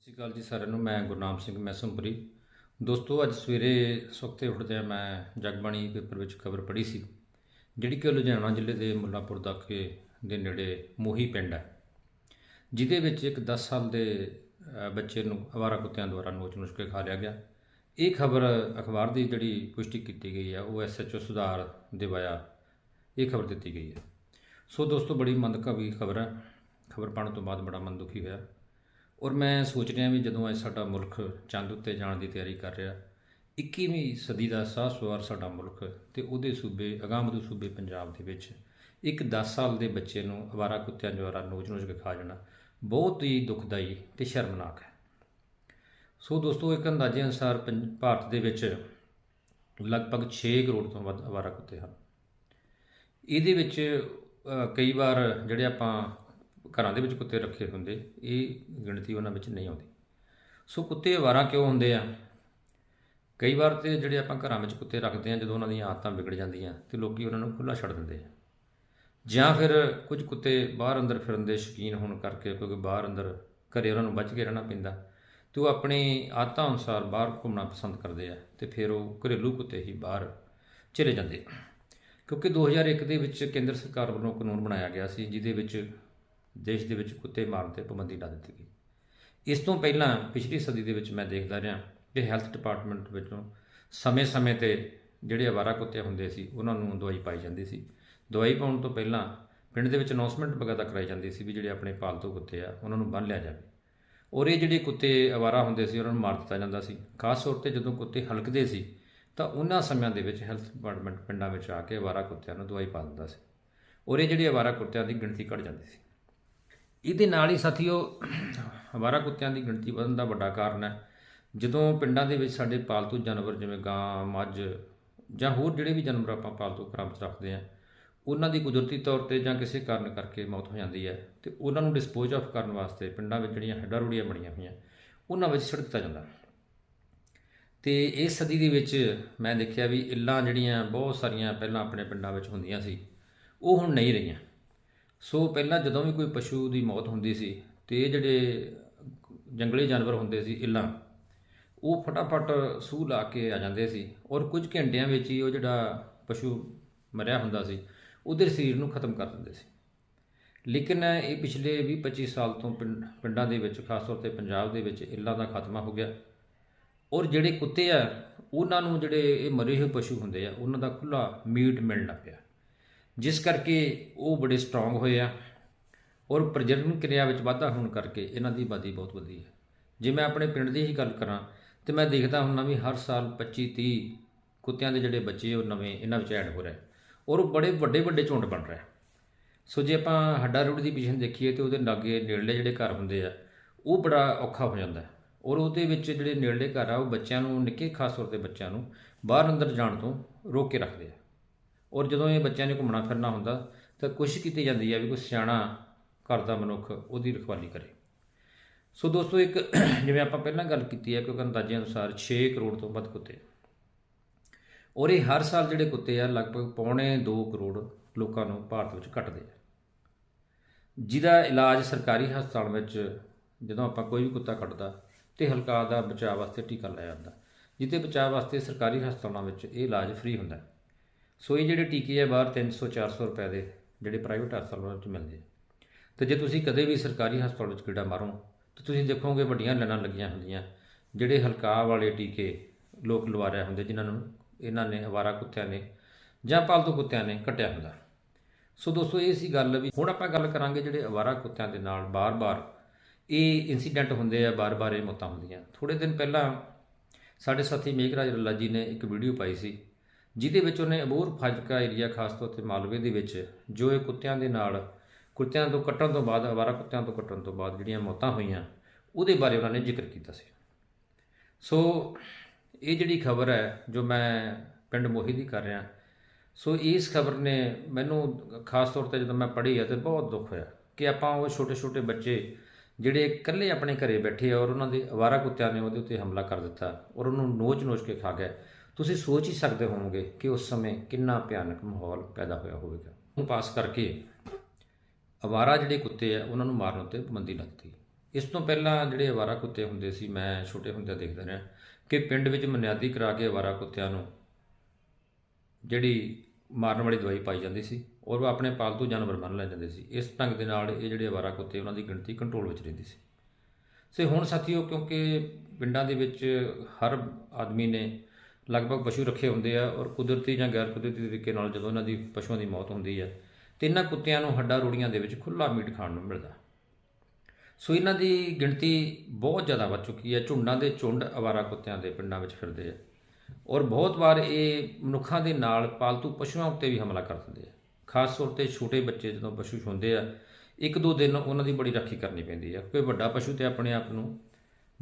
ਸਤਿ ਸ਼੍ਰੀ ਅਕਾਲ ਜੀ ਸਾਰਿਆਂ ਨੂੰ, ਮੈਂ ਗੁਰਨਾਮ ਸਿੰਘ ਮੈਸਮਪੁਰੀ ਦੋਸਤੋ, ਅੱਜ ਸਵੇਰੇ ਸੁਖਤੇ ਉੱਠਦਿਆਂ ਮੈਂ ਜਗਬਾਣੀ ਪੇਪਰ ਵਿੱਚ ਖਬਰ ਪੜ੍ਹੀ ਸੀ, ਜਿਹੜੀ ਕਿ ਲੁਧਿਆਣਾ ਜ਼ਿਲ੍ਹੇ ਦੇ ਮੁੱਲਾਪੁਰ ਦਾਖੇ ਦੇ ਨੇੜੇ ਮੋਹੀ ਪਿੰਡ ਹੈ, ਜਿਹਦੇ ਵਿੱਚ ਇੱਕ 10 ਸਾਲ ਦੇ ਬੱਚੇ ਨੂੰ ਅਵਾਰਾ ਕੁੱਤਿਆਂ ਦੁਆਰਾ ਨੋਚ-ਨੋਚ ਕੇ ਖਾ ਲਿਆ ਗਿਆ। ਇਹ ਖਬਰ ਅਖਬਾਰ ਦੀ ਜਿਹੜੀ ਪੁਸ਼ਟੀ ਕੀਤੀ ਗਈ ਹੈ, ਉਹ ਐਸਐਚਓ ਸੁਧਾਰ ਦੇਵਾਇਆ ਇਹ ਖਬਰ ਦਿੱਤੀ ਗਈ ਹੈ। ਸੋ ਦੋਸਤੋ, ਬੜੀ ਮੰਦਭਾਗੀ ਖਬਰ ਹੈ। ਖਬਰ ਪੜ੍ਹਨ ਤੋਂ ਬਾਅਦ ਬੜਾ ਮਨ ਦੁਖੀ ਹੋਇਆ। ਔਰ ਮੈਂ ਸੋਚ ਰਿਹਾ ਵੀ ਜਦੋਂ ਅੱਜ ਸਾਡਾ ਮੁਲਕ ਚੰਦ ਉੱਤੇ ਜਾਣ ਦੀ ਤਿਆਰੀ ਕਰ ਰਿਹਾ 21ਵੀਂ ਸਦੀ ਦਾ ਸਾਹ ਸਵਾਰ ਸਾਡਾ ਮੁਲਕ ਤੇ ਉਹਦੇ ਸੂਬੇ ਅਗਾਮਦੂ ਸੂਬੇ ਪੰਜਾਬ ਦੇ ਵਿੱਚ ਇੱਕ 10 ਸਾਲ ਦੇ ਬੱਚੇ ਨੂੰ ਅਵਾਰਾ ਕੁੱਤਿਆਂ ਦੁਆਰਾ ਨੋਚ-ਨੋਚ ਕੇ ਖਾ ਜਾਣਾ ਬਹੁਤ ਹੀ ਦੁਖਦਾਈ ਤੇ ਸ਼ਰਮਨਾਕ ਹੈ। ਸੋ ਦੋਸਤੋ, ਇੱਕ ਅੰਦਾਜ਼ੇ ਅਨੁਸਾਰ ਪੰਜ- ਭਾਰਤ ਦੇ ਵਿੱਚ ਲਗਭਗ 6 ਕਰੋੜ ਤੋਂ ਵੱਧ ਅਵਾਰਾ ਕੁੱਤੇ ਹਨ। ਇਹਦੇ ਵਿੱਚ ਕਈ ਵਾਰ ਜਿਹੜੇ ਆਪਾਂ ਘਰਾਂ ਦੇ ਵਿੱਚ ਕੁੱਤੇ ਰੱਖੇ ਹੁੰਦੇ, ਇਹ ਗਿਣਤੀ ਉਹਨਾਂ ਵਿੱਚ ਨਹੀਂ ਆਉਂਦੀ। ਸੋ ਕੁੱਤੇ ਅਵਾਰਾ ਕਿਉਂ ਹੁੰਦੇ ਆ? ਕਈ ਵਾਰ ਤੇ ਜਿਹੜੇ ਆਪਾਂ ਘਰਾਂ ਵਿੱਚ ਕੁੱਤੇ ਰੱਖਦੇ ਆ, ਜਦੋਂ ਉਹਨਾਂ ਦੀਆਂ ਆਦਤਾਂ ਵਿਗੜ ਜਾਂਦੀਆਂ ਤੇ ਲੋਕੀ ਉਹਨਾਂ ਨੂੰ ਖੁੱਲਾ ਛੱਡ ਦਿੰਦੇ ਆ। ਜਾਂ ਫਿਰ ਕੁਝ ਕੁੱਤੇ ਬਾਹਰ ਅੰਦਰ ਫਿਰਨ ਦੇ ਸ਼ੌਕੀਨ ਹੋਣ ਕਰਕੇ ਕਿਉਂਕਿ ਬਾਹਰ ਅੰਦਰ ਘਰੇ ਉਹਨਾਂ ਨੂੰ ਬਚ ਕੇ ਰਹਿਣਾ ਪੈਂਦਾ, ਤੇ ਉਹ ਆਪਣੀ ਆਦਤਾਂ ਅਨੁਸਾਰ ਬਾਹਰ ਘੁੰਮਣਾ ਪਸੰਦ ਕਰਦੇ ਆ ਤੇ ਫਿਰ ਉਹ ਘਰੇਲੂ ਕੁੱਤੇ ਹੀ ਬਾਹਰ ਚਲੇ ਜਾਂਦੇ ਆ। ਕਿਉਂਕਿ 2001 ਦੇ ਵਿੱਚ ਕੇਂਦਰ ਸਰਕਾਰ ਵੱਲੋਂ ਕਾਨੂੰਨ ਬਣਾਇਆ ਗਿਆ ਸੀ, ਜਿਹਦੇ ਵਿੱਚ ਦੇਸ਼ ਦੇ ਵਿੱਚ ਕੁੱਤੇ ਮਾਰਨ ਤੇ ਪਾਬੰਦੀ ਲਾ ਦਿੱਤੀ ਗਈ। ਇਸ ਤੋਂ ਪਹਿਲਾਂ ਪਿਛਲੀ ਸਦੀ ਦੇ ਵਿੱਚ ਮੈਂ ਦੇਖਦਾ ਰਿਹਾ ਕਿ ਹੈਲਥ ਡਿਪਾਰਟਮੈਂਟ ਵਿੱਚੋਂ ਸਮੇਂ-ਸਮੇਂ ਤੇ ਜਿਹੜੇ ਅਵਾਰਾ ਕੁੱਤੇ ਹੁੰਦੇ ਸੀ, ਉਹਨਾਂ ਨੂੰ ਦਵਾਈ ਪਾਈ ਜਾਂਦੀ ਸੀ। ਦਵਾਈ ਪਾਉਣ ਤੋਂ ਪਹਿਲਾਂ ਪਿੰਡ ਦੇ ਵਿੱਚ ਅਨਾਉਂਸਮੈਂਟ ਵਗੈਰਾ ਕਰਾਈ ਜਾਂਦੀ ਸੀ ਵੀ ਜਿਹੜੇ ਆਪਣੇ ਪਾਲਤੂ ਕੁੱਤੇ ਆ, ਉਹਨਾਂ ਨੂੰ ਬੰਨ ਲਿਆ ਜਾਵੇ। ਔਰ ਇਹ ਜਿਹੜੇ ਕੁੱਤੇ ਅਵਾਰਾ ਹੁੰਦੇ ਸੀ, ਉਹਨਾਂ ਨੂੰ ਮਾਰ ਦਿੱਤਾ ਜਾਂਦਾ ਸੀ। ਖਾਸ ਤੌਰ ਤੇ ਜਦੋਂ ਕੁੱਤੇ ਹਲਕਦੇ ਸੀ, ਤਾਂ ਉਹਨਾਂ ਸਮਿਆਂ ਦੇ ਵਿੱਚ ਹੈਲਥ ਡਿਪਾਰਟਮੈਂਟ ਪਿੰਡਾਂ ਵਿੱਚ ਆ ਕੇ ਅਵਾਰਾ ਕੁੱਤਿਆਂ ਨੂੰ ਦਵਾਈ ਪਾ ਦਿੰਦਾ ਸੀ। ਔਰ ਇਹ ਜਿਹੜੇ ਅਵਾਰਾ ਕੁੱਤਿਆਂ ਦੀ ਗਿਣਤੀ ਘਟ ਜਾਂਦੀ ਸੀ। ਇਹਦੇ ਨਾਲ ਹੀ ਸਾਥੀਓ, ਅਵਾਰਾ ਕੁੱਤਿਆਂ ਦੀ ਗਿਣਤੀ ਵਧਣ ਦਾ ਵੱਡਾ ਕਾਰਨ ਹੈ। ਜਦੋਂ ਪਿੰਡਾਂ ਦੇ ਵਿੱਚ ਸਾਡੇ ਪਾਲਤੂ ਜਾਨਵਰ ਜਿਵੇਂ ਗਾਂ, ਮੱਝ ਜਾਂ ਹੋਰ ਜਿਹੜੇ ਵੀ ਜਾਨਵਰ ਆਪਾਂ ਪਾਲਤੂ ਘਰਾਂ ਵਿੱਚ ਰੱਖਦੇ ਆ ਉਹਨਾਂ ਦੀ ਕੁਦਰਤੀ ਤੌਰ ਤੇ ਜਾਂ ਕਿਸੇ ਕਾਰਨ ਕਰਕੇ ਮੌਤ ਹੋ ਜਾਂਦੀ ਹੈ ਤੇ ਉਹਨਾਂ ਨੂੰ ਡਿਸਪੋਜ਼ ਆਫ ਕਰਨ ਵਾਸਤੇ ਪਿੰਡਾਂ ਵਿੱਚ ਜਿਹੜੀਆਂ ਹੱਡਾਂ ਰੋੜੀਆਂ ਬਣੀਆਂ ਹੋਈਆਂ, ਉਹਨਾਂ ਵਿੱਚ ਛੱਡ ਦਿੱਤਾ ਜਾਂਦਾ। ਤੇ ਇਸ ਸਦੀ ਦੇ ਵਿੱਚ ਮੈਂ ਦੇਖਿਆ ਵੀ ਇੱਲਾਂ ਜਿਹੜੀਆਂ ਬਹੁਤ ਸਾਰੀਆਂ ਪਹਿਲਾਂ ਆਪਣੇ ਪਿੰਡਾਂ ਵਿੱਚ ਹੁੰਦੀਆਂ ਸੀ, ਉਹ ਹੁਣ ਨਹੀਂ ਰਹੀਆਂ। ਸੋ ਪਹਿਲਾਂ ਜਦੋਂ ਵੀ ਕੋਈ ਪਸ਼ੂ ਦੀ ਮੌਤ ਹੁੰਦੀ ਸੀ ਤੇ ਇਹ ਜਿਹੜੇ ਜੰਗਲੀ ਜਾਨਵਰ ਹੁੰਦੇ ਸੀ, ਇੱਲਾਂ, ਉਹ ਫਟਾਫਟ ਸੂਹ ਲਾ ਕੇ ਆ ਜਾਂਦੇ ਸੀ ਔਰ ਕੁਝ ਘੰਟਿਆਂ ਵਿੱਚ ਹੀ ਉਹ ਜਿਹੜਾ ਪਸ਼ੂ ਮਰਿਆ ਹੁੰਦਾ ਸੀ, ਉਹਦੇ ਸਰੀਰ ਨੂੰ ਖਤਮ ਕਰ ਦਿੰਦੇ ਸੀ। ਲੇਕਿਨ ਇਹ ਪਿਛਲੇ 20-25 ਸਾਲ ਤੋਂ ਪਿੰਡ- ਪਿੰਡਾਂ ਦੇ ਵਿੱਚ, ਖਾਸ ਤੌਰ ਤੇ ਪੰਜਾਬ ਦੇ ਵਿੱਚ ਇੱਲਾਂ ਦਾ ਖਾਤਮਾ ਹੋ ਗਿਆ ਔਰ ਜਿਹੜੇ ਕੁੱਤੇ ਆ, ਉਹਨਾਂ ਨੂੰ ਜਿਹੜੇ ਇਹ ਮਰੇ ਹੋਏ ਪਸ਼ੂ ਹੁੰਦੇ ਆ, ਉਹਨਾਂ ਦਾ ਖੁੱਲਾ ਮੀਟ ਮਿਲਣ ਲੱਗ ਪਿਆ। ਜਿਸ ਕਰਕੇ ਉਹ ਬੜੇ ਸਟਰੋਂਗ ਹੋਏ ਆ ਔਰ ਪ੍ਰਜਨਨ ਕਿਰਿਆ ਵਿੱਚ ਵਾਧਾ ਹੋਣ ਕਰਕੇ ਇਹਨਾਂ ਦੀ ਆਬਾਦੀ ਬਹੁਤ ਵਧੀ ਹੈ। ਜੇ ਮੈਂ ਆਪਣੇ ਪਿੰਡ ਦੀ ਹੀ ਗੱਲ ਕਰਾਂ ਤੇ ਮੈਂ ਦੇਖਦਾ ਹੁੰਨਾ ਵੀ ਹਰ ਸਾਲ 25 30 ਕੁੱਤਿਆਂ ਦੇ ਜਿਹੜੇ ਬੱਚੇ ਉਹ ਨਵੇਂ ਇਹਨਾਂ ਵਿੱਚ ਐਡ ਹੋ ਰਹੇ ਔਰ ਉਹ ਬੜੇ ਵੱਡੇ ਵੱਡੇ ਝੁੰਡ ਬਣ ਰਿਹਾ ਸੋ ਜੇ ਆਪਾਂ ਹੱਡਾ ਰੋਡ ਦੀ ਪੋਜੀਸ਼ਨ ਦੇਖੀਏ ਤੇ ਉਹਦੇ ਲਾਗੇ ਨੇੜਲੇ ਜਿਹੜੇ ਘਰ ਹੁੰਦੇ ਆ, ਉਹ ਬੜਾ ਔਖਾ ਹੋ ਜਾਂਦਾ ਔਰ ਉਹਦੇ ਵਿੱਚ ਜਿਹੜੇ ਨੇੜਲੇ ਘਰ ਆ, ਉਹ ਬੱਚਿਆਂ ਨੂੰ ਨਿੱਕੇ ਖਾਸ ਤੌਰ ਤੇ ਬੱਚਿਆਂ ਨੂੰ ਬਾਹਰ ਅੰਦਰ ਜਾਣ ਤੋਂ ਰੋਕ ਕੇ ਰੱਖਦੇ ਆ। ਔਰ ਜਦੋਂ ਇਹ ਬੱਚਿਆਂ ਨੇ ਘੁੰਮਣਾ ਫਿਰਨਾ ਹੁੰਦਾ, ਤਾਂ ਕੋਸ਼ਿਸ਼ ਕੀਤੀ ਜਾਂਦੀ ਹੈ ਵੀ ਕੋਈ ਸਿਆਣਾ ਘਰ ਦਾ ਮਨੁੱਖ ਉਹਦੀ ਰਖਵਾਲੀ ਕਰੇ। ਸੋ ਦੋਸਤੋ, ਇੱਕ ਜਿਵੇਂ ਆਪਾਂ ਪਹਿਲਾਂ ਗੱਲ ਕੀਤੀ ਹੈ ਕਿਉਂਕਿ ਅੰਦਾਜ਼ੇ ਅਨੁਸਾਰ 6 ਕਰੋੜ ਤੋਂ ਵੱਧ ਕੁੱਤੇ ਔਰ ਇਹ ਹਰ ਸਾਲ ਜਿਹੜੇ ਕੁੱਤੇ ਆ, ਲਗਭਗ ਪੌਣੇ 2 ਕਰੋੜ ਲੋਕਾਂ ਨੂੰ ਭਾਰਤ ਵਿੱਚ ਕੱਟਦੇ ਆ। ਜਿਹਦਾ ਇਲਾਜ ਸਰਕਾਰੀ ਹਸਪਤਾਲ ਵਿੱਚ ਜਦੋਂ ਆਪਾਂ ਕੋਈ ਵੀ ਕੁੱਤਾ ਕੱਟਦਾ, ਤੇ ਹਲਕਾ ਦਾ ਬਚਾਅ ਵਾਸਤੇ ਟੀਕਾ ਲਾਇਆ ਜਾਂਦਾ, ਜਿਹਦੇ ਬਚਾਅ ਵਾਸਤੇ ਸਰਕਾਰੀ ਹਸਪਤਾਲਾਂ ਵਿੱਚ ਇਹ ਇਲਾਜ ਫ੍ਰੀ ਹੁੰਦਾ। ਹੈ। ਸੋ ਇਹ ਜਿਹੜੇ ਟੀਕੇ ਆ ਬਾਹਰ 300 400 ਰੁਪਏ ਦੇ, ਜਿਹੜੇ ਪ੍ਰਾਈਵੇਟ ਹਸਪਤਾਲਾਂ ਵਿੱਚ ਮਿਲਦੇ ਆ। ਤੇ ਜੇ ਤੁਸੀਂ ਕਦੇ ਵੀ ਸਰਕਾਰੀ ਹਸਪਤਾਲ ਵਿੱਚ ਕੀੜਾ ਮਾਰੋ, ਤਾਂ ਤੁਸੀਂ ਦੇਖੋਗੇ ਵੱਡੀਆਂ ਲਾਈਨਾਂ ਲੱਗੀਆਂ ਹੁੰਦੀਆਂ, ਜਿਹੜੇ ਹਲਕਾ ਵਾਲੇ ਟੀਕੇ ਲੋਕ ਲਵਾ ਰਹੇ ਹੁੰਦੇ, ਜਿਨ੍ਹਾਂ ਨੂੰ ਇਹਨਾਂ ਨੇ ਅਵਾਰਾ ਕੁੱਤਿਆਂ ਨੇ ਜਾਂ ਪਾਲਤੂ ਕੁੱਤਿਆਂ ਨੇ ਕੱਟਿਆ ਹੁੰਦਾ। ਸੋ ਦੋਸਤੋ, ਇਹ ਸੀ ਗੱਲ ਵੀ ਹੁਣ ਆਪਾਂ ਗੱਲ ਕਰਾਂਗੇ ਜਿਹੜੇ ਅਵਾਰਾ ਕੁੱਤਿਆਂ ਦੇ ਨਾਲ ਬਾਰ-ਬਾਰ ਇਹ ਇਨਸੀਡੈਂਟ ਹੁੰਦੇ ਆ, ਬਾਰ-ਬਾਰ ਇਹ ਮੌਤਾਂ ਹੁੰਦੀਆਂ। ਥੋੜੇ ਦਿਨ ਪਹਿਲਾਂ ਸਾਡੇ ਸਾਥੀ ਮੇਘਰਾਜ ਰੱਲਾ ਜੀ ਨੇ ਇੱਕ ਵੀਡੀਓ ਪਾਈ ਸੀ। ਜਿਹਦੇ ਵਿੱਚ ਉਹਨੇ ਅਬੂਰ ਫਾਜ਼ਿਲਕਾ ਏਰੀਆ ਖਾਸ ਤੌਰ ਤੇ ਮਾਲਵੇ ਦੇ ਵਿੱਚ, ਜੋ ਇਹ ਕੁੱਤਿਆਂ ਦੇ ਨਾਲ, ਕੁੱਤਿਆਂ ਤੋਂ ਕੱਟਣ ਤੋਂ ਬਾਅਦ ਅਵਾਰਾ ਕੁੱਤਿਆਂ ਤੋਂ ਕੱਟਣ ਤੋਂ ਬਾਅਦ ਜਿਹੜੀਆਂ ਮੌਤਾਂ ਹੋਈਆਂ, ਉਹਦੇ ਬਾਰੇ ਉਹਨਾਂ ਨੇ ਜ਼ਿਕਰ ਕੀਤਾ ਸੀ। ਸੋ ਇਹ ਜਿਹੜੀ ਖਬਰ ਹੈ, ਜੋ ਮੈਂ ਪਿੰਡ ਮੋਹੀ ਦੀ ਕਰ ਰਿਹਾ, ਸੋ ਇਸ ਖਬਰ ਨੇ ਮੈਨੂੰ ਖਾਸ ਤੌਰ ਤੇ ਜਦੋਂ ਮੈਂ ਪੜ੍ਹੀ ਹੈ ਤੇ ਬਹੁਤ ਦੁੱਖ ਹੋਇਆ ਕਿ ਆਪਾਂ ਉਹ ਛੋਟੇ ਛੋਟੇ ਬੱਚੇ ਜਿਹੜੇ ਇਕੱਲੇ ਆਪਣੇ ਘਰੇ ਬੈਠੇ ਆ ਔਰ ਉਹਨਾਂ ਦੇ ਅਵਾਰਾ ਕੁੱਤਿਆਂ ਨੇ ਉਹਦੇ ਉੱਤੇ ਹਮਲਾ ਕਰ ਦਿੱਤਾ ਔਰ ਉਹਨੂੰ ਨੋਚ-ਨੋਚ ਕੇ ਖਾ ਗਏ। ਤੁਸੀਂ ਸੋਚ ਹੀ ਸਕਦੇ ਹੋਵੋਗੇ ਕਿ ਉਸ ਸਮੇਂ ਕਿੰਨਾ ਭਿਆਨਕ ਮਾਹੌਲ ਪੈਦਾ ਹੋਇਆ ਹੋਵੇਗਾ। ਉਹ ਪਾਸ ਕਰਕੇ ਅਵਾਰਾ ਜਿਹੜੇ ਕੁੱਤੇ ਆ, ਉਹਨਾਂ ਨੂੰ ਮਾਰਨ ਉੱਤੇ ਪਾਬੰਦੀ ਲੱਗਦੀ। ਇਸ ਤੋਂ ਪਹਿਲਾਂ ਜਿਹੜੇ ਅਵਾਰਾ ਕੁੱਤੇ ਹੁੰਦੇ ਸੀ, ਮੈਂ ਛੋਟੇ ਹੁੰਦਿਆਂ ਦੇਖਦਾ ਰਿਹਾ ਕਿ ਪਿੰਡ ਵਿੱਚ ਮਨਿਆਦੀ ਕਰਾ ਕੇ ਅਵਾਰਾ ਕੁੱਤਿਆਂ ਨੂੰ ਜਿਹੜੀ ਮਾਰਨ ਵਾਲੀ ਦਵਾਈ ਪਾਈ ਜਾਂਦੀ ਸੀ ਔਰ ਉਹ ਆਪਣੇ ਪਾਲਤੂ ਜਾਨਵਰ ਬਣ ਲੈ ਜਾਂਦੇ ਸੀ। ਇਸ ਢੰਗ ਦੇ ਨਾਲ ਇਹ ਜਿਹੜੇ ਅਵਾਰਾ ਕੁੱਤੇ, ਉਹਨਾਂ ਦੀ ਗਿਣਤੀ ਕੰਟਰੋਲ ਵਿੱਚ ਰਹਿੰਦੀ ਸੀ। ਸੇ ਹੁਣ ਸਾਥੀਓ, ਕਿਉਂਕਿ ਪਿੰਡਾਂ ਦੇ ਵਿੱਚ ਹਰ ਆਦਮੀ ਨੇ ਲਗਭਗ ਪਸ਼ੂ ਰੱਖੇ ਹੁੰਦੇ ਆ ਔਰ ਕੁਦਰਤੀ ਜਾਂ ਗੈਰ ਕੁਦਰਤੀ ਤਰੀਕੇ ਨਾਲ ਜਦੋਂ ਇਹਨਾਂ ਦੀ ਪਸ਼ੂਆਂ ਦੀ ਮੌਤ ਹੁੰਦੀ ਹੈ ਤੇ ਇਹਨਾਂ ਕੁੱਤਿਆਂ ਨੂੰ ਹੱਡਾਂ ਰੋੜੀਆਂ ਦੇ ਵਿੱਚ ਖੁੱਲਾ ਮੀਟ ਖਾਣ ਨੂੰ ਮਿਲਦਾ। ਸੋ ਇਹਨਾਂ ਦੀ ਗਿਣਤੀ ਬਹੁਤ ਜ਼ਿਆਦਾ ਵੱਧ ਚੁੱਕੀ ਹੈ ਝੁੰਡਾਂ ਦੇ ਝੁੰਡ ਅਵਾਰਾ ਕੁੱਤਿਆਂ ਦੇ ਪਿੰਡਾਂ ਵਿੱਚ ਫਿਰਦੇ ਆ। ਔਰ ਬਹੁਤ ਵਾਰ ਇਹ ਮਨੁੱਖਾਂ ਦੇ ਨਾਲ ਪਾਲਤੂ ਪਸ਼ੂਆਂ ਉੱਤੇ ਵੀ ਹਮਲਾ ਕਰ ਦਿੰਦੇ ਆ। ਖਾਸ ਤੌਰ ਤੇ ਛੋਟੇ ਬੱਚੇ ਜਦੋਂ ਪਸ਼ੂ ਛੁੰਦੇ ਆ, ਇੱਕ ਦੋ ਦਿਨ ਉਹਨਾਂ ਦੀ ਬੜੀ ਰਾਖੀ ਕਰਨੀ ਪੈਂਦੀ ਆ। ਕੋਈ ਵੱਡਾ ਪਸ਼ੂ ਤੇ ਆਪਣੇ ਆਪ ਨੂੰ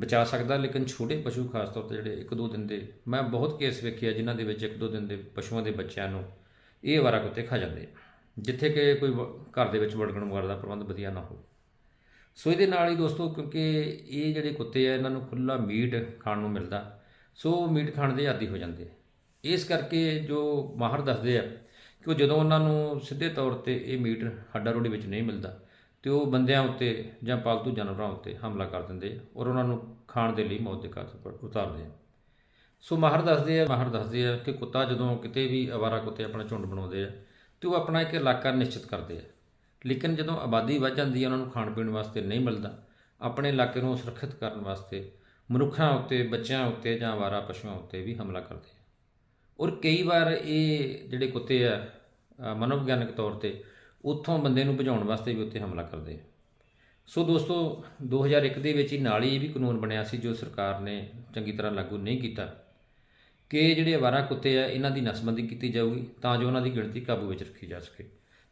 ਬਚਾ ਸਕਦਾ, ਲੇਕਿਨ ਛੋਟੇ ਪਸ਼ੂ ਖਾਸ ਤੌਰ ਤੇ ਜਿਹੜੇ ਇੱਕ ਦੋ ਦਿਨ ਦੇ, ਮੈਂ ਬਹੁਤ ਕੇਸ ਵੇਖਿਆ ਜਿਨ੍ਹਾਂ ਦੇ ਵਿੱਚ ਇੱਕ ਦੋ ਦਿਨ ਦੇ ਪਸ਼ੂਆਂ ਦੇ ਬੱਚਿਆਂ ਨੂੰ ਇਹ ਵਾਰਾ ਕੁੱਤੇ ਖਾ ਜਾਂਦੇ ਜਿੱਥੇ ਕਿ ਕੋਈ ਵ- ਘਰ ਦੇ ਵਿੱਚ ਵੜਗਣ ਵਗੈਰਾ ਦਾ ਪ੍ਰਬੰਧ ਵਧੀਆ ਨਾ ਹੋਵੇ। ਸੋ ਇਹਦੇ ਨਾਲ ਹੀ ਦੋਸਤੋ, ਕਿਉਂਕਿ ਇਹ ਜਿਹੜੇ ਕੁੱਤੇ ਆ, ਇਹਨਾਂ ਨੂੰ ਖੁੱਲਾ ਮੀਟ ਖਾਣ ਨੂੰ ਮਿਲਦਾ, ਸੋ ਮੀਟ ਖਾਣ ਦੇ ਆਦੀ ਹੋ ਜਾਂਦੇ ਇਸ ਕਰਕੇ ਜੋ ਮਾਹਰ ਦੱਸਦੇ ਆ ਕਿ ਉਹ ਜਦੋਂ ਉਹਨਾਂ ਨੂੰ ਸਿੱਧੇ ਤੌਰ ਤੇ ਇਹ ਮੀਟ ਹੱਡਾ ਰੋੜੀ ਵਿੱਚ ਨਹੀਂ ਮਿਲਦਾ ਤੇ ਉਹ ਬੰਦਿਆਂ ਉੱਤੇ ਜਾਂ ਪਾਲਤੂ ਜਾਨਵਰਾਂ ਉੱਤੇ ਹਮਲਾ ਕਰ ਦਿੰਦੇ ਔਰ ਉਹਨਾਂ ਨੂੰ ਖਾਣ ਦੇ ਲਈ ਮੌਤ ਦੇ ਘਾਟ ਉਤਾਰਦੇ ਆ। ਸੋ ਮਾਹਰ ਦੱਸਦੇ ਆ, ਮਾਹਰ ਦੱਸਦੇ ਆ ਕਿ ਕੁੱਤਾ ਜਦੋਂ ਕਿਤੇ ਵੀ ਅਵਾਰਾ ਕੁੱਤੇ ਆਪਣਾ ਝੁੰਡ ਬਣਾਉਂਦੇ ਆ ਤੇ ਉਹ ਆਪਣਾ ਇੱਕ ਇਲਾਕਾ ਨਿਸ਼ਚਿਤ ਕਰਦੇ ਆ। ਲੇਕਿਨ ਜਦੋਂ ਆਬਾਦੀ ਵੱਧ ਜਾਂਦੀ ਹੈ ਉਹਨਾਂ ਨੂੰ ਖਾਣ ਪੀਣ ਵਾਸਤੇ ਨਹੀਂ ਮਿਲਦਾ, ਆਪਣੇ ਇਲਾਕੇ ਨੂੰ ਸੁਰੱਖਿਅਤ ਕਰਨ ਵਾਸਤੇ ਮਨੁੱਖਾਂ ਉੱਤੇ, ਬੱਚਿਆਂ ਉੱਤੇ ਜਾਂ ਆਵਾਰਾ ਪਸ਼ੂਆਂ ਉੱਤੇ ਵੀ ਹਮਲਾ ਕਰਦੇ ਆ। ਔਰ ਕਈ ਵਾਰ ਇਹ ਜਿਹੜੇ ਕੁੱਤੇ ਆ ਮਨੋਵਿਗਿਆਨਕ ਤੌਰ ਤੇ ਉੱਥੋਂ ਬੰਦੇ ਨੂੰ ਭਜਾਉਣ ਵਾਸਤੇ ਵੀ ਉੱਤੇ ਹਮਲਾ ਕਰਦੇ ਆ। ਸੋ ਦੋਸਤੋ 2001 ਦੇ ਵਿੱਚ ਹੀ ਨਾਲ ਹੀ ਇਹ ਵੀ ਕਾਨੂੰਨ ਬਣਿਆ ਸੀ ਜੋ ਸਰਕਾਰ ਨੇ ਚੰਗੀ ਤਰ੍ਹਾਂ ਲਾਗੂ ਨਹੀਂ ਕੀਤਾ ਕਿ ਜਿਹੜੇ ਅਵਾਰਾ ਕੁੱਤੇ ਆ, ਇਹਨਾਂ ਦੀ ਨਸਬੰਦੀ ਕੀਤੀ ਜਾਊਗੀ ਤਾਂ ਜੋ ਉਹਨਾਂ ਦੀ ਗਿਣਤੀ ਕਾਬੂ ਵਿੱਚ ਰੱਖੀ ਜਾ ਸਕੇ।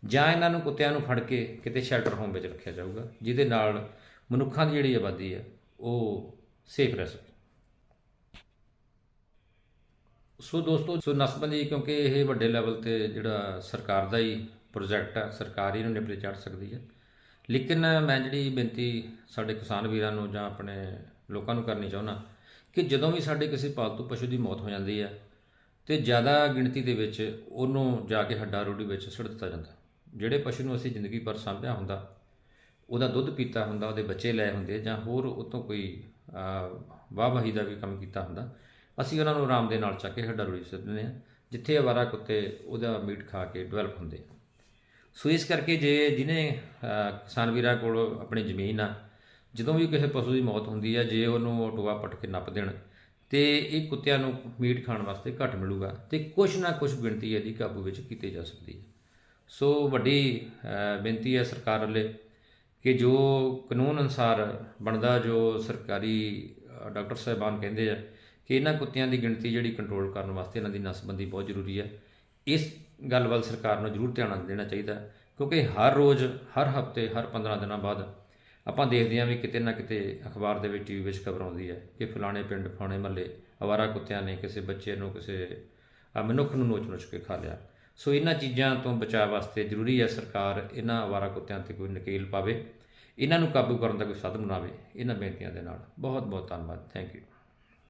ਜਾਂ ਇਹਨਾਂ ਨੂੰ ਕੁੱਤਿਆਂ ਨੂੰ ਫੜ ਕੇ ਕਿਤੇ ਸ਼ੈਲਟਰ ਹੋਮ ਵਿੱਚ ਰੱਖਿਆ ਜਾਊਗਾ, ਜਿਹਦੇ ਨਾਲ ਮਨੁੱਖਾਂ ਦੀ ਜਿਹੜੀ ਆਬਾਦੀ ਹੈ ਉਹ ਸੇਫ ਰਹਿ ਸਕੇ। ਸੋ ਦੋਸਤੋ, ਸੋ ਨਸਬੰਦੀ ਕਿਉਂਕਿ ਇਹ ਵੱਡੇ ਲੈਵਲ ਤੇ ਜਿਹੜਾ ਸਰਕਾਰ ਦਾ ਹੀ ਪ੍ਰੋਜੈਕਟ ਹੈ ਸਰਕਾਰ ਹੀ ਇਹਨੂੰ ਨਿਪਰੇ ਚੜ ਸਕਦੀ ਹੈ ਲੇਕਿਨ ਮੈਂ ਜਿਹੜੀ ਬੇਨਤੀ ਸਾਡੇ ਕਿਸਾਨ ਵੀਰਾਂ ਨੂੰ ਜਾਂ ਆਪਣੇ ਲੋਕਾਂ ਨੂੰ ਕਰਨੀ ਚਾਹੁੰਦਾ ਕਿ ਜਦੋਂ ਵੀ ਸਾਡੇ ਕਿਸੇ ਪਾਲਤੂ ਪਸ਼ੂ ਦੀ ਮੌਤ ਹੋ ਜਾਂਦੀ ਹੈ ਤੇ ਜ਼ਿਆਦਾ ਗਿਣਤੀ ਦੇ ਵਿੱਚ ਉਹਨੂੰ ਜਾ ਕੇ ਹੱਡਾ ਰੋੜੀ ਵਿੱਚ ਸੁੱਟ ਦਿੱਤਾ ਜਾਂਦਾ। ਜਿਹੜੇ ਪਸ਼ੂ ਨੂੰ ਅਸੀਂ ਜ਼ਿੰਦਗੀ ਭਰ ਸਾਂਭਿਆ ਹੁੰਦਾ, ਉਹਦਾ ਦੁੱਧ ਪੀਤਾ ਹੁੰਦਾ, ਉਹਦੇ ਬੱਚੇ ਲਏ ਹੁੰਦੇ ਜਾਂ ਹੋਰ ਉਤੋਂ ਕੋਈ ਵਾਹ ਵਾਹੀ ਦਾ ਵੀ ਕੰਮ ਕੀਤਾ ਹੁੰਦਾ, ਅਸੀਂ ਉਹਨਾਂ ਨੂੰ ਆਰਾਮ ਦੇ ਨਾਲ ਚੱਕ ਕੇ ਹੱਡਾ ਰੋੜੀ ਸੁੱਟ ਦਿੰਦੇ ਹਾਂ ਜਿੱਥੇ ਅਵਾਰਾ ਕੁੱਤੇ ਉਹਦਾ ਮੀਟ ਖਾ ਕੇ ਡਿਵੈਲਪ ਹੁੰਦੇ ਆ। ਸੋ ਇਸ ਕਰਕੇ ਜੇ ਜਿਹਨੇ ਕਿਸਾਨ ਵੀਰਾਂ ਕੋਲ ਆਪਣੀ ਜ਼ਮੀਨ ਆ, ਜਦੋਂ ਵੀ ਕਿਸੇ ਪਸ਼ੂ ਦੀ ਮੌਤ ਹੁੰਦੀ ਆ, ਜੇ ਉਹਨੂੰ ਟੋਆ ਪੱਟ ਕੇ ਨੱਪ ਦੇਣ, ਤੇ ਇਹ ਕੁੱਤਿਆਂ ਨੂੰ ਮੀਟ ਖਾਣ ਵਾਸਤੇ ਘੱਟ ਮਿਲੂਗਾ ਤੇ ਕੁਛ ਨਾ ਕੁਛ ਗਿਣਤੀ ਇਹਦੀ ਕਾਬੂ ਵਿੱਚ ਕੀਤੀ ਜਾ ਸਕਦੀ ਹੈ ਸੋ ਵੱਡੀ ਬੇਨਤੀ ਹੈ ਸਰਕਾਰ ਵੱਲੇ ਕਿ ਜੋ ਕਾਨੂੰਨ ਅਨੁਸਾਰ ਬਣਦਾ, ਜੋ ਸਰਕਾਰੀ ਡਾਕਟਰ ਸਾਹਿਬਾਨ ਕਹਿੰਦੇ ਆ ਕਿ ਇਹਨਾਂ ਕੁੱਤਿਆਂ ਦੀ ਗਿਣਤੀ ਜਿਹੜੀ ਕੰਟਰੋਲ ਕਰਨ ਵਾਸਤੇ ਇਹਨਾਂ ਦੀ ਨਸਬੰਦੀ ਬਹੁਤ ਜ਼ਰੂਰੀ ਹੈ ਇਸ ਗੱਲ ਵੱਲ ਸਰਕਾਰ ਨੂੰ ਜ਼ਰੂਰ ਧਿਆਨ ਦੇਣਾ ਚਾਹੀਦਾ ਕਿਉਂਕਿ ਹਰ ਰੋਜ਼, ਹਰ ਹਫ਼ਤੇ, ਹਰ 15 ਦਿਨਾਂ ਬਾਅਦ ਆਪਾਂ ਦੇਖਦੇ ਹਾਂ ਵੀ ਕਿਤੇ ਨਾ ਕਿਤੇ ਅਖਬਾਰ ਦੇ ਵਿੱਚ ਟੀਵੀ ਵਿੱਚ ਖਬਰ ਆਉਂਦੀ ਹੈ ਕਿ ਫਲਾਣੇ ਪਿੰਡ, ਫਲਾਣੇ ਮਹੱਲੇ ਅਵਾਰਾ ਕੁੱਤਿਆਂ ਨੇ ਕਿਸੇ ਬੱਚੇ ਨੂੰ ਕਿਸੇ ਮਨੁੱਖ ਨੂੰ ਨੋਚ-ਨੋਚ ਕੇ ਖਾ ਲਿਆ। ਸੋ ਇਹਨਾਂ ਚੀਜ਼ਾਂ ਤੋਂ ਬਚਾਅ ਵਾਸਤੇ ਜ਼ਰੂਰੀ ਹੈ ਸਰਕਾਰ ਇਹਨਾਂ ਅਵਾਰਾ ਕੁੱਤਿਆਂ ਤੇ ਕੋਈ ਨਕੇਲ ਪਾਵੇ, ਇਹਨਾਂ ਨੂੰ ਕਾਬੂ ਕਰਨ ਦਾ ਕੋਈ ਸਾਧਨ ਬਣਾਵੇ। ਇਹਨਾਂ ਬੇਨਤੀਆਂ ਦੇ ਨਾਲ। ਬਹੁਤ ਬਹੁਤ ਧੰਨਵਾਦ। Thank you